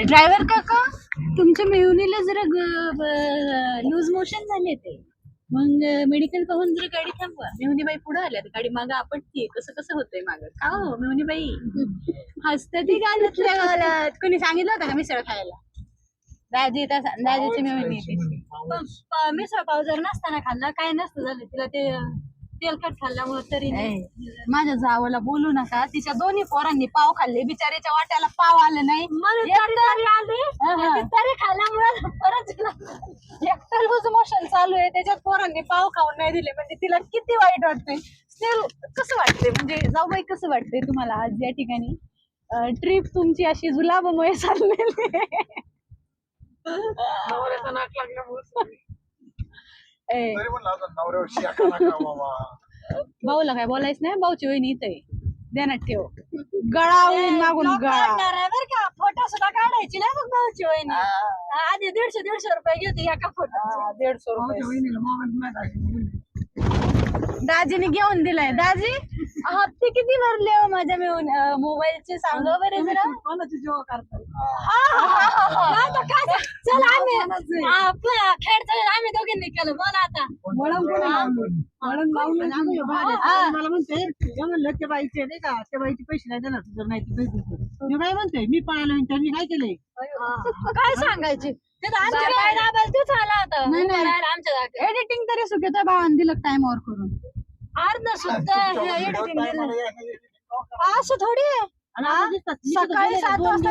Driver काका तुमच्या मेहुनीला जरा लूज मोशन झाले ते. मग मेडिकल पाहून जरा गाडी थांबवा. मेहुनी बाई पुढे आल्या तर गाडी मागं आपटते कसं कसं होतंय मागं? का हो मेहुनी बाई हसतं ती गाण्यातल्या कोणी सांगितलं होतं का मिसळ खायला? दाजी तसा दाजीची मेहुनी मिसळ पाव जर नसताना खाल्ला काय नसतं झालं? तिला ते तेलकट खाल्ल्यामुळे तरी नाही. माझ्या जावाला बोलू नका. तिच्या दोन्ही पोरांनी पाव खाल्ले. बिचारीच्या वाट्याला पाव आले नाही. आले. तरी खाल्ल्यामुळे परत लूज मोशन चालू आहे. त्याच्यात पोरांनी पाव खाऊन नाही दिले. म्हणजे तिला किती वाईट वाटतंय. Still कसं वाटतंय? म्हणजे जाऊबाई कसं वाटतंय तुम्हाला आज या ठिकाणी? ट्रिप तुमची अशी जुलाबमय चाललेली नाक लागल्यामुळे ए, तरी म्हणलं होतं नवऱ्यावर शिया नका बाबा भाऊला काय बोलायचं नाही भाऊची वहिनी इथं ध्यानात ठेव. गळा होईल मागून गळा. फोटो सुद्धा काढायची ना मग भाऊची वहिनी. आधी दीडशे दीडशे रुपये घेते एका फोटो दीडशे रुपये. बहिणीला मोबाईल नाही दाखवला. दाजीने घेऊन दिलाय. दाजी हप्ते किती भरले हो माझ्या मिळून मोबाईलचे? सांगा बरं जरा. कोणाची जेव्हा करतात चल आम्ही आपलं खेळ आम्ही दोघींनी केलं. बोला आता. वळण? वळण आम्ही येतो. मला म्हणते "हे. म्हणलं त्या बाईचे नाही का? त्या बाईचे पैसे नाही देणार जर नाही ते पैसे देतो." मी बाई म्हणते मी पळालो आणि त्यांनी काय केलंय? काय सांगायचे? काय. एडिटिंग तरी सुकेच्या भावाने दिलं टाइमवर करून. अर्ध दिलं. असं थोडी आहे. सकाळी सात वाजता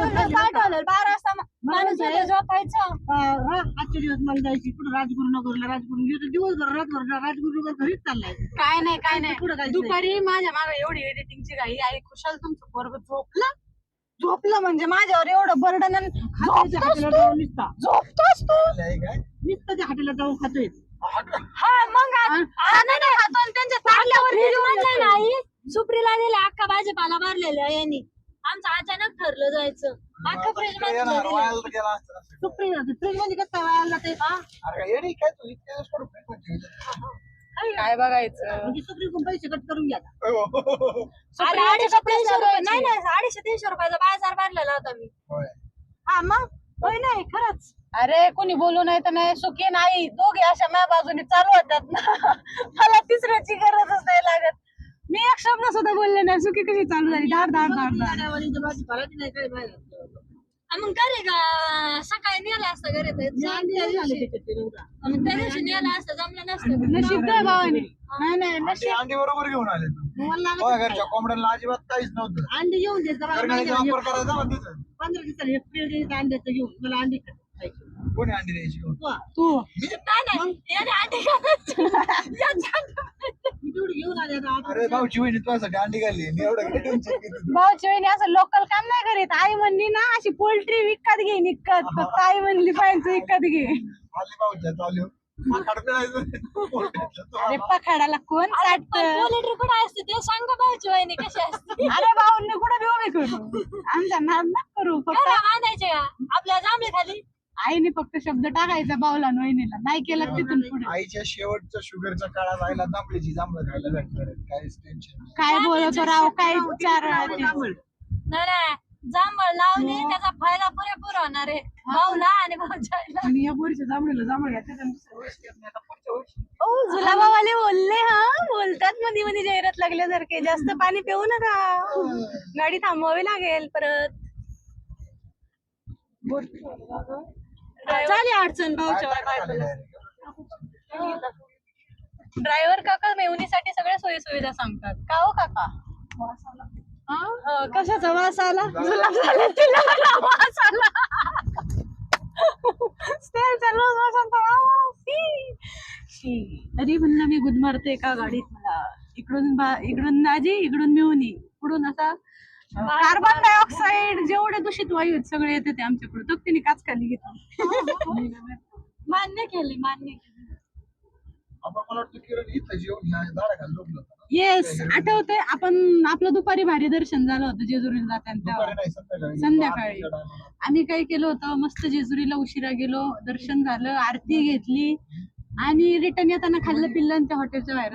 बरं वाजता माणूस आहे. झोपायचं. हा, हा, आजचे दिवस मला जायची. कुठं राजगुरुनगरला राजगुरु दिवसभर रातभर राजगुरुनगर घरीच चाललाय. काय नाही काय नाही. पुढं काय दुपारी माझ्या मागे एवढी एडिटिंगची घाई आई खुशाल तुमचं पोरग झोपलं? झोपलं म्हणजे माझ्यावर एवढं बर्डन झोपतोस तू? आहे काय? नुसतं त्या हाटेला जाऊन खातोय. हा मग हा, त्यांच्या ताटल्यावर सुप्रीला दिले अख्खा भाजीपाला भरलेला यांनी. आमचं अचानक ठरलं जायचं. अख्खा फ्रीज इकडे मध्ये येणार, दिलं. वायाला गेला असता ना. सुप्रीम फ्रीजमध्ये कसं वायाला ते? अरे काय येडी काय तू? इतके दिवस पडून काय म्हणते? काय बघायचं? म्हणजे सुप्रीम पैसे कट करून घ्या अरे अडीचशे तीनशे रुपये नाही नाही अडीचशे तीनशे रुपयाचा बाजार भरलेला होता मी. होय. हा मग? होय नाही खरंच. अरे कोणी बोलू नाही तर नाही सुखी नाही. दोघे अशा माझ्या बाजूने चालू होतात ना. मला तिसऱ्याची गरजच नाही लागत. मी एक शब्द सुद्धा बोलले नाही. सुखी कशी चालू झाली? नाही काय बाहेर आ मग घरी का सकाळी नेलं असतं घरी तर मी. मग त्या दिवशी नेलं असतं जमलं नसतं. नशीब काय भावाने? नाही. नाही अंडी अंडी बरोबर घेऊन आले तू होय, घरच्या कोंबड्यांना अजिबात काहीच नव्हतं. अंडी घेऊन दे जरा करण्याचा महिन्याला वापर करायचा ना तिथं पंधरा दिवसाला एक अंड्याचं घेऊन. मला अंडी खायची. कोणी अंडी द्यायची? तू नाही नाही. याने आधी करायचं. मी तेवढी घेऊन आले आता आता. अरे भाऊची वहिनी तुझ्यासाठी अंडी घालली. मी एवढं काय टेन्शन घेत भाऊची वहिनी असं लोकल काम नाही करीत. आई म्हणली ना अशी पोल्ट्री विकत घे विकत फक्त आई म्हणली पाहिजे विकत घे. आली भाऊच्या चालू अरे पखाडाला कोण पोलेट्री कुठे असते? ते सांगा भाऊची वहिनी कशी असते? अरे भाऊंनी कुठं बी उभी करू. आमच्या नाद ना करू फक्त घरा बांधायचे का? आपल्या जांभळे खाली? आईने फक्त शब्द टाकायचा आणि वहिनीला नाही केलं तिथून पुढे. आईच्या शेवटच्या शुगरच्या काळात आईला जांभळीची जांभळं खायला भेटणार काहीच टेन्शन नाही. काय बोलतो राव? काय चार जांभळ. नाही नाही. जांभळ लावली त्याचा फायदा पुरेपूर होणार आहे. भाऊला आणि भाऊच्या आईला. आणि या पोरीच्या जांभळीला जांभळ घ्या त्याच्या दुसऱ्या वर्षी करणार. आता पुढच्या वर्षी. ओ जुलाबावाले बोलले हा? बोलतात मध्ये मध्ये जाहिरात लागल्यासारखे. जास्त पाणी पिऊ नका. गाडी थांबवावी लागेल परत. झाली अडचण भाऊच्या ड्रायव्हर काका मेवणीसाठी सगळ्या सोयी सुविधा सांगतात. का हो काका? हा? कशाचा वास आला? जुलाब झाला तिला वास आला तरी म्हणलं मी गुदमरते का गाडीत मला? इकडून बा- इकडून नाजी इकडून मिळून इकडून असा कार्बन डायऑक्साईड जेवढे दूषित वायू आहेत सगळे येते ते आमच्याकडे. तो तिने काच खाली घेतली मान्य केली मान्य केली. येस आठवतंय आपण आपलं दुपारी भारी दर्शन झालं होतं जेजुरीला जाताना तेव्हा. दुपारी नाही संध्याकाळी. आम्ही काय केलं होतं मस्त जेजुरीला उशिरा गेलो दर्शन झालं आरती घेतली. आणि रिटर्न येताना खाल्लं पिल्लं आणि त्या हॉटेलच्या बाहेर